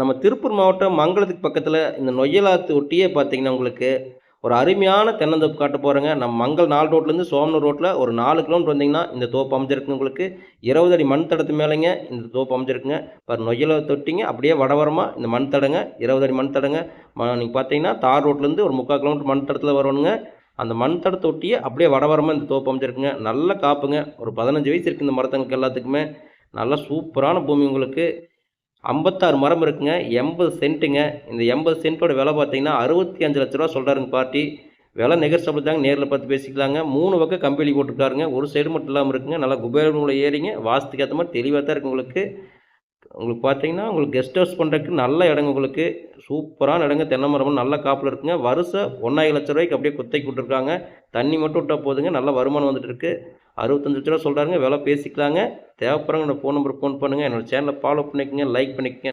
நம்ம திருப்பூர் மாவட்டம் மங்களத்துக்கு பக்கத்தில் இந்த நொய்யலாத்து ஒட்டியே பார்த்தீங்கன்னா உங்களுக்கு ஒரு அருமையான தென்னந்தோப்பு காட்ட போகிறேங்க நம்ம மங்கள் நாலு ரோட்லேருந்து சோமனூர் ரோட்டில் ஒரு நாலு கிலோமீட்டர் வந்தீங்கன்னா இந்த தோப்பு அமைஞ்சிருக்குங்க உங்களுக்கு. இருபது அடி மண் தடத்து மேலேங்க இந்த தோப்பு அமைஞ்சிருக்குங்க. இப்போ நொய்யலை தொட்டிங்க அப்படியே வடவரமாக இந்த மண் தடங்க இருபது அடி மண் தடங்க. நீங்கள் பார்த்தீங்கன்னா தார் ரோட்லேருந்து ஒரு முக்கால் கிலோமீட்டர் மண் தடத்தில் வரணுங்க அந்த மண் தடத்தை ஒட்டியே அப்படியே வடவரமாக இந்த தோப்பு அமைஞ்சிருக்குங்க. நல்ல காப்புங்க. ஒரு பதினஞ்சு வயசு இருக்குது இந்த மரத்தங்களுக்கு எல்லாத்துக்குமே. நல்லா சூப்பரான பூமி உங்களுக்கு. ஐம்பத்தாறு மரம் இருக்குங்க எண்பது சென்ட்டுங்க. இந்த எண்பது சென்ட்டோட விலை பார்த்தீங்கன்னா அறுபத்தி அஞ்சு லட்ச ரூபா சொல்கிறாருங்க பார்ட்டி விலை நெகர்சபிள் தாங்க நேரில் பார்த்து பேசிக்கலாங்க. மூணு பக்கம் கம்பெனி போட்டிருக்காருங்க. ஒரு சைடு மட்டும் இல்லாமல் இருக்குங்க. நல்லா குபேரமுள்ள ஏறிங்க. வாஸ்துக்கு ஏற்ற மாதிரி தெளிவாக தான் இருக்குது உங்களுக்கு. உங்களுக்கு பார்த்தீங்கன்னா உங்களுக்கு கெஸ்ட் ஹவுஸ் பண்ணுறதுக்கு நல்ல இடங்க உங்களுக்கு. சூப்பரான இடங்க. தென்னை மரமும் நல்ல காப்பில் இருக்குங்க. வருஷம் ஒன்றாயிரம் லட்ச ரூபாய்க்கு அப்படியே குத்தைக்கு விட்டுருக்காங்க. தண்ணி மட்டும் விட்டால் போதுங்க. நல்ல வருமானம் வந்துட்டு இருக்கு. அறுபத்தஞ்சு லட்ச ரூபா சொல்கிறாங்க விலை பேசிக்கலாங்க. தேவைப்படுறவங்க ஃபோன் நம்பர் ஃபோன் பண்ணுங்கள் என்னோட சேனலை ஃபாலோ பண்ணிக்கோங்க. லைக் பண்ணிக்கங்க.